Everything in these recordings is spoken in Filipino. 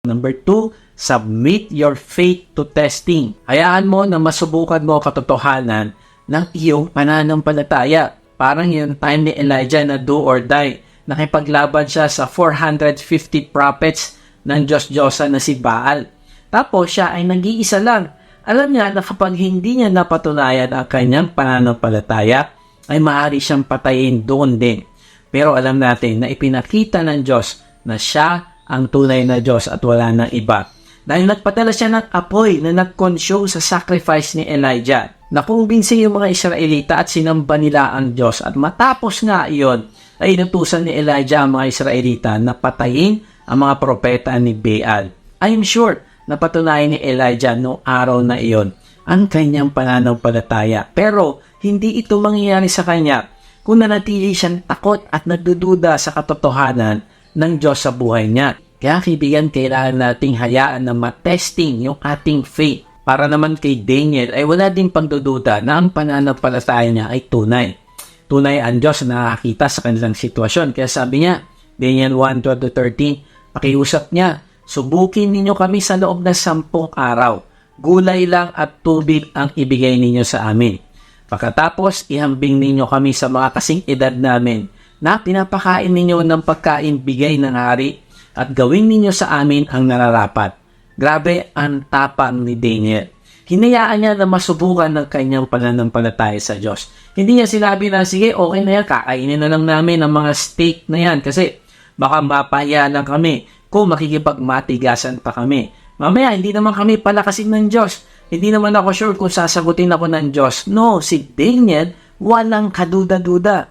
Number two, submit your faith to testing. Hayaan mo na masubukan mo katotohanan ng iyong pananampalataya. Parang yung time ni Elijah na do or die. Nakipaglaban siya sa 450 prophets ng Diyos-Diyosa na si Baal. Tapos siya ay nag-iisa lang. Alam niya na kapag hindi niya napatunayan ang kanyang pananampalataya, ay maaari siyang patayin doon din. Pero alam natin na ipinakita ng Diyos na siya ang tunay na Diyos at wala nang iba. Dahil nagpadala siya ng apoy na nag-consume sa sacrifice ni Elijah. Nakumbinsi yung mga Israelita at sinamba nila ang Diyos. At matapos nga iyon, ay inutusan ni Elijah ang mga Israelita na patayin ang mga propeta ni Baal. I'm sure na patunayan ni Elijah noong araw na iyon ang kanyang pananampalataya. Pero hindi ito mangyayari sa kanya kung nanatili siyang takot at nagdududa sa katotohanan ng Diyos sa buhay niya. Kaya kaibigan, kailangan nating hayaan na matesting yung ating faith. Para naman kay Daniel ay wala ding pagdududa na ang pananampalataya niya ay tunay. Tunay ang Diyos na nakakita sa kanilang sitwasyon. Kaya sabi niya, Daniel 1.12-13, pakiusap niya, subukin ninyo kami sa loob ng sampung araw. Gulay lang at tubig ang ibigay ninyo sa amin. Pagkatapos, ihambing ninyo kami sa mga kasing edad namin na pinapakain ninyo ng pagkain bigay ng hari at gawin ninyo sa amin ang nararapat. Grabe ang tapang ni Daniel. Hinayaan niya na masubukan ng kanyang pananampalataya sa Diyos. Hindi niya sinabi na, sige, okay na yan, kakainin na lang namin ang mga steak na yan kasi baka mapahiya lang kami kung makikipagmatigasan pa kami. Mamaya, hindi naman kami palakasin ng Diyos. Hindi naman ako sure kung sasagutin ako ng Diyos. No, si Daniel, walang kaduda-duda.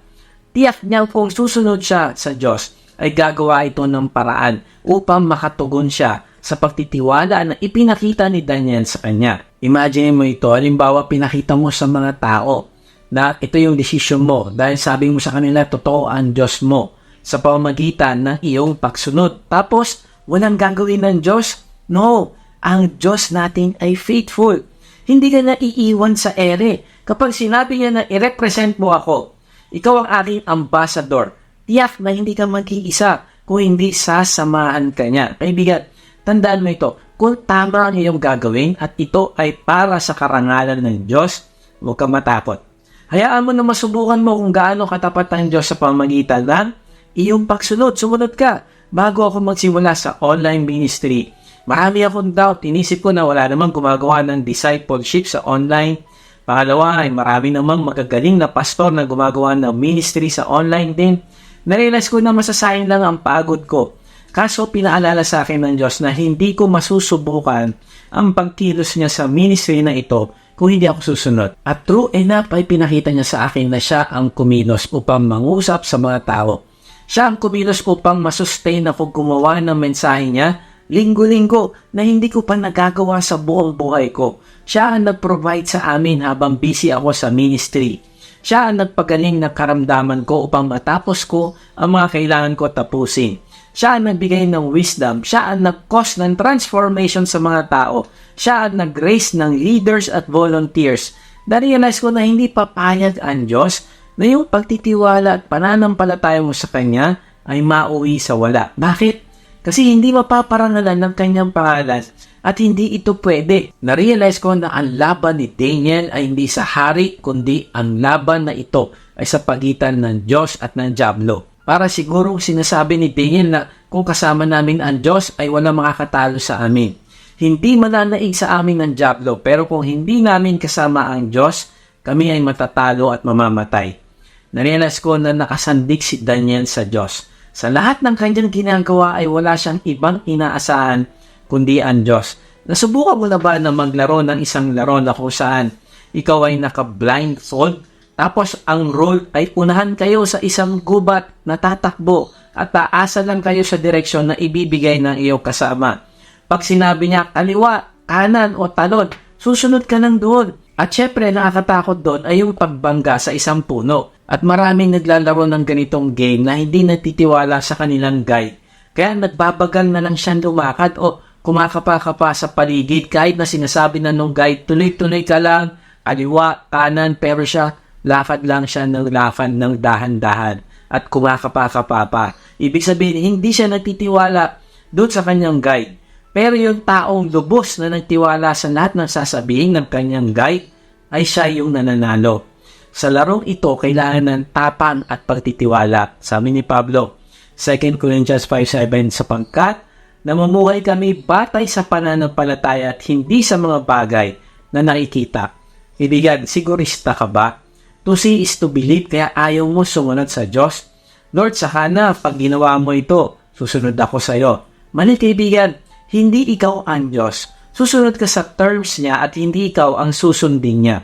Tiyak niya kung susunod siya sa Diyos, ay gagawa ito ng paraan upang makatugon siya sa pagtitiwala na ipinakita ni Daniel sa kanya. Imagine mo ito, halimbawa pinakita mo sa mga tao na ito yung desisyon mo dahil sabi mo sa kanila totoo ang Diyos mo sa pamamagitan ng iyong pagsunod. Tapos, walang gagawin ng Diyos? No, ang Diyos natin ay faithful. Hindi ka na iiwan sa ere. Kapag sinabi niya na i-represent mo ako, ikaw ang aking ambassador, tiyak na hindi ka mag-iisa kung hindi sasamahan ka niya. Kaibigan, tandaan mo ito, kung tama ang iyong gagawin at ito ay para sa karangalan ng Diyos, huwag kang matakot. Hayaan mo na masubukan mo kung gaano katapat ang Diyos sa pamagitan ng iyong pagsunod. Sumunod ka. Bago ako magsimula sa online ministry, marami akong doubt. Inisip ko na wala namang gumagawa ng discipleship sa online. Pangalawa ay marami namang magagaling na pastor na gumagawa ng ministry sa online din. Narealize ko na masasayang lang ang pagod ko. Kaso pinaalala sa akin ng Diyos na hindi ko masusubukan ang pagkilos niya sa ministry na ito kung hindi ako susunod. At true enough ay pinakita niya sa akin na siya ang kumilos upang mangusap sa mga tao. Siya ang kumilos upang masustain ako gumawa ng mensahe niya linggo-linggo na hindi ko pa nagagawa sa buong buhay ko. Siya ang nag-provide sa amin habang busy ako sa ministry. Siya ang nagpagaling ng karamdaman ko upang matapos ko ang mga kailangan ko tapusin. Siya ang nagbigay ng wisdom. Siya ang nag-cause ng transformation sa mga tao. Siya ang nag-raise ng leaders at volunteers. Na-realize ko na hindi papayag ang Diyos na yung pagtitiwala at pananampalataya mo sa Kanya ay mauwi sa wala. Bakit? Kasi hindi mapaparangalan ng kanyang pangalan at hindi ito pwede. Na-realize ko na ang laban ni Daniel ay hindi sa hari kundi ang laban na ito ay sa pagitan ng Diyos at ng Diablo. Para siguro sinasabi ni Daniel na kung kasama namin ang Diyos ay wala makakatalo sa amin. Hindi mananaig sa amin ng Diablo pero kung hindi namin kasama ang Diyos, kami ay matatalo at mamamatay. Narealize ko na nakasandig si Daniel sa Diyos. Sa lahat ng kanyang ginagawa ay wala siyang ibang inaasahan kundi ang Diyos. Nasubukan mo na ba na maglaro ng isang laro na kung saan ikaw ay naka-blindfold tapos ang role ay unahan kayo sa isang gubat na tatakbo at taasa lang kayo sa direksyon na ibibigay ng iyong kasama. Pag sinabi niya kaliwa, kanan o talon, susunod ka lang doon. At syempre, nakakatakot doon ay yung pagbangga sa isang puno. At maraming naglalaro ng ganitong game na hindi natitiwala sa kanilang guide. Kaya nagbabagal na lang siyang lumakad o kumakapa-kapa sa paligid kahit na sinasabi na nung guide, tuloy-tuloy ka lang, kaliwa, kanan, pero siya, lakad lang siya ng lakad ng dahan-dahan at kumakapa-kapa pa. Ibig sabihin, hindi siya nagtitiwala doon sa kanyang guide. Pero yung taong lubos na nagtiwala sa lahat ng sasabihin ng kanyang guide ay siya yung nananalo. Sa larong ito, kailangan ng tapang at pagtitiwala. Sabi ni Pablo, 2 Corinthians 5.7, sapangkat namumuhay kami batay sa pananampalataya at hindi sa mga bagay na nakikita. Ibigan, sigurista ka ba? To see is to believe, kaya ayaw mo sumunod sa Diyos. Lord, saka na, pag ginawa mo ito, susunod ako sa iyo. Mali kaibigan, hindi ikaw ang Diyos. Susunod ka sa terms niya at hindi ikaw ang susundin niya.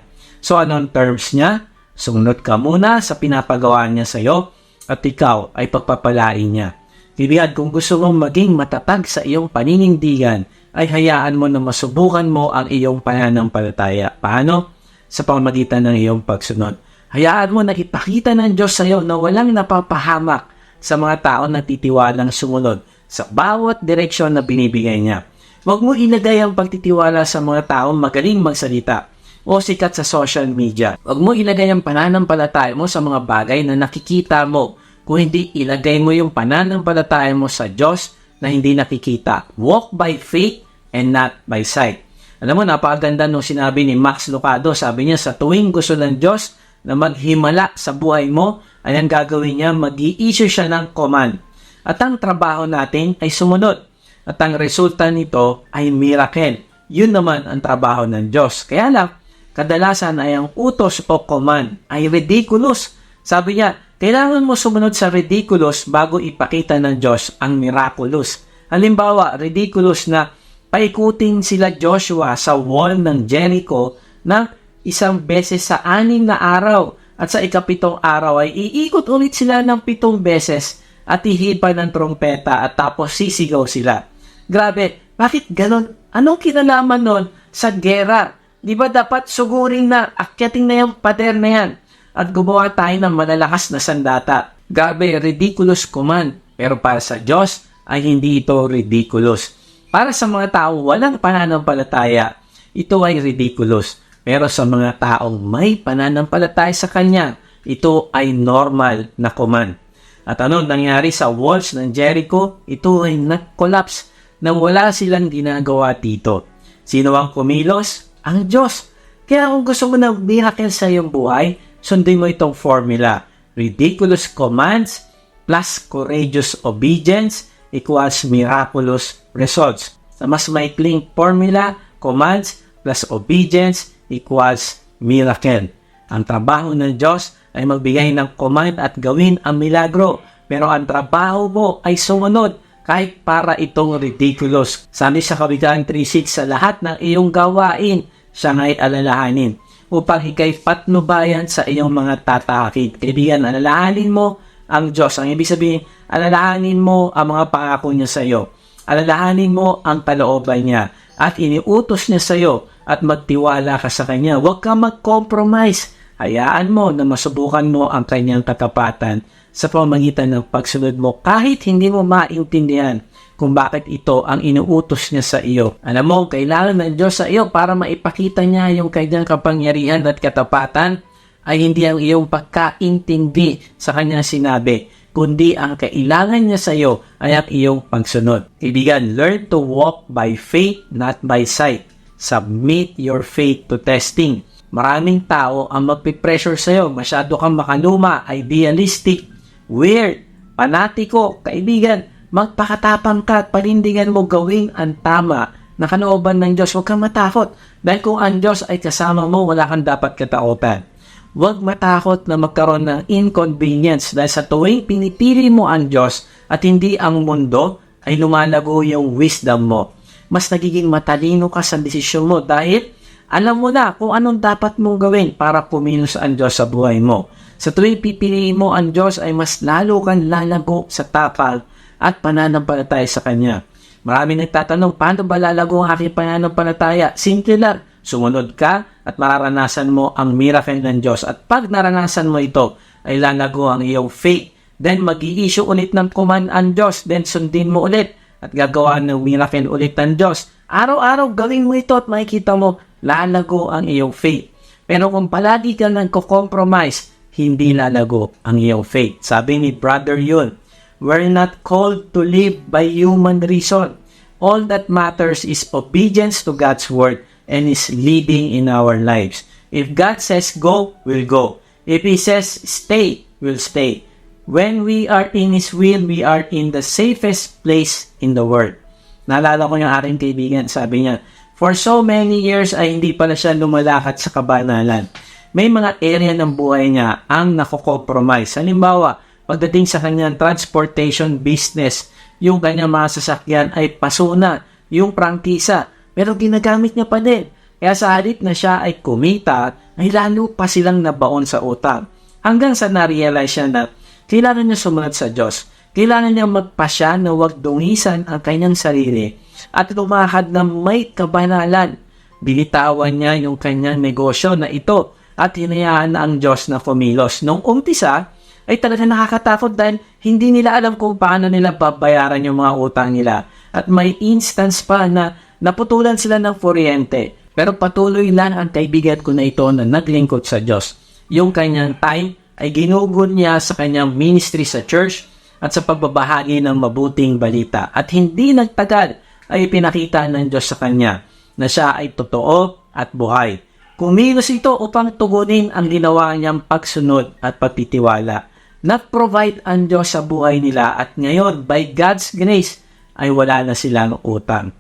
So anong terms niya? Sumunod ka muna sa pinapagawa niya sa iyo at ikaw ay pagpapalain niya. Kaibigan, kung gusto mong maging matatag sa iyong paninindigan, ay hayaan mo na masubukan mo ang iyong pananampalataya. Paano? Sa pamamagitan ng iyong pagsunod. Hayaan mo na ipakita ng Diyos sa iyo na walang napapahamak sa mga tao na titiwalang sumunod sa bawat direksyon na binibigay niya. Huwag mo ilagay ang pagtitiwala sa mga taong magaling magsalita o sikat sa social media. Huwag mo ilagay ang pananampalataya mo sa mga bagay na nakikita mo kung hindi ilagay mo yung pananampalataya mo sa Diyos na hindi nakikita. Walk by faith and not by sight. Alam mo, napakaganda nung sinabi ni Max Lucado. Sabi niya, sa tuwing gusto ng Diyos na maghimala sa buhay mo, ay ang gagawin niya, mag issue siya ng command. At ang trabaho natin ay sumunod. At ang resulta nito ay miracle. Yun naman ang trabaho ng Diyos. Kaya lang, kadalasan ay ang utos o command ay ridiculous. Sabi niya, kailangan mo sumunod sa ridiculous bago ipakita ng Diyos ang miraculous. Halimbawa, ridiculous na paikutin sila Joshua sa wall ng Jericho ng isang beses sa anim na araw at sa ikapitong araw ay iikot ulit sila ng pitong beses at ihipa ng trompeta at tapos sisigaw sila. Grabe, bakit ganon? Anong kinalaman nun sa gera? Di ba dapat sugurin na akyating na yung pader na yan at gumawa tayo ng malalakas na sandata? Grabe, ridiculous command. Pero para sa Diyos ay hindi ito ridiculous. Para sa mga tao walang pananampalataya, ito ay ridiculous. Pero sa mga taong may pananampalataya sa Kanya, ito ay normal na command. At ano nangyari sa walls ng Jericho? Ito ay nag-collapse na wala silang ginagawa dito. Sino ang kumilos? Ang Diyos. Kaya kung gusto mo ng miracle sa iyong buhay, sundin mo itong formula. Ridiculous commands plus courageous obedience equals miraculous results. Sa mas maikling formula, commands plus obedience equals miracle. Ang trabaho ng Diyos ay magbigay ng command at gawin ang milagro. Pero ang trabaho mo ay sumunod kahit para itong ridiculous. Sabi sa Kawikaan 3.6 sa lahat ng iyong gawain, siya nga'y alalahanin upang ikay patnubayan sa iyong mga tatakid. Kaibigan, alalahanin mo ang Diyos. Ang ibig sabihin, alalahanin mo ang mga pangako niya sa iyo. Alalahanin mo ang kalooban niya at iniutos niya sa iyo at magtiwala ka sa Kanya. Huwag ka mag-compromise. Hayaan mo na masubukan mo ang Kanyang katapatan sa pamagitan ng pagsunod mo kahit hindi mo maintindihan kung bakit ito ang inuutos niya sa iyo. Alam mo, kailangan ng Diyos sa iyo para maipakita niya yung kanyang kapangyarihan at katapatan ay hindi ang iyong pagkaintindi sa kanyang sinabi, kundi ang kailangan niya sa iyo ay ang iyong pagsunod. Kaibigan, learn to walk by faith, not by sight. Submit your faith to testing. Maraming tao ang magpipressure sa iyo. Masyado kang makaluma, idealistic, weird, panatiko, kaibigan. Magpakatapang ka at panindigan mo gawing ang tama na kanooban ng Diyos. Huwag kang matakot. Dahil kung ang Diyos ay kasama mo, wala kang dapat kataotan. Huwag matakot na magkaroon ng inconvenience dahil sa tuwing pinipili mo ang Diyos at hindi ang mundo, ay lumalago yung wisdom mo. Mas nagiging matalino ka sa desisyon mo dahil alam mo na kung anong dapat mong gawin para kumilos ang Diyos sa buhay mo. Sa tuwing pipiliin mo ang Diyos ay mas lalo kang lalago sa tapal at pananampalataya sa Kanya. Marami nagtatanong, paano ba lalago ang aking pananampalataya? Simple lang, sumunod ka at mararanasan mo ang miracle ng Diyos. At pag naranasan mo ito, ay lalago ang iyong faith. Then mag issue ulit ng command ang Diyos. Then sundin mo ulit at gagawa ng miracle ulit ng Diyos. Araw-araw gawin mo ito at makikita mo lalago ang iyong faith. Pero kung palagi ka nang compromise hindi lalago ang iyong faith. Sabi ni Brother Yun, We're not called to live by human reason. All that matters is obedience to God's word and His leading in our lives. If God says go, we'll go. If He says stay, we'll stay. When we are in His will, we are in the safest place in the world. Naalala ko yung aking kaibigan, sabi niya, for so many years ay hindi pala siya lumalakad sa kabanalan. May mga area ng buhay niya ang nakokompromise. Halimbawa, pagdating sa kanyang transportation business, yung kanyang mga sasakyan ay pasuna, yung prangkisa, pero ginagamit niya pa din. Kaya sa halip na siya ay kumita, ay lalo pa silang nabaon sa utang. Hanggang sa na-realize siya na kailangan niya sumunod sa Diyos. Kailangan niya magpasya na huwag dungisan ang kanyang sarili at lumahad na may kabanalan. Binitawan niya yung kanyang negosyo na ito at hinayaan na ang Diyos na kumilos. Nung umpisa, ay talaga nakakatakot dahil hindi nila alam kung paano nila babayaran yung mga utang nila. At may instance pa na naputulan sila ng kuryente. Pero patuloy lang ang kaibigan ko na ito na naglingkod sa Diyos. Yung kanyang time ay ginugon niya sa kanyang ministry sa church at sa pagbabahagi ng mabuting balita. At hindi nagtagal ay pinakita ng Diyos sa kanya na siya ay totoo at buhay. Kumilos ito upang tugunin ang ginawa niyang pagsunod at pagtitiwala. Nag-provide ang Diyos sa buhay nila at ngayon, by God's grace, ay wala na silang utang.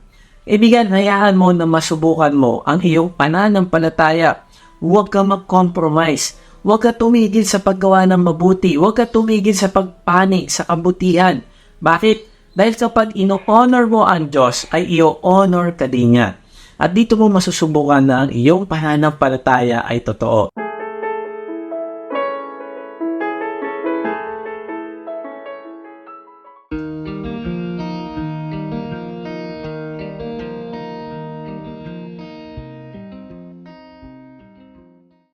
Ibigan, hayaan mo na masubukan mo ang iyong pananampalataya. Huwag ka mag-compromise. Huwag ka tumigil sa paggawa ng mabuti. Huwag ka tumigil sa pagpanik sa kabutihan. Bakit? Dahil kapag ino-honor mo ang Diyos, ay i-honor ka din niya. At dito mo masusubukan na ang iyong pananampalataya ay totoo.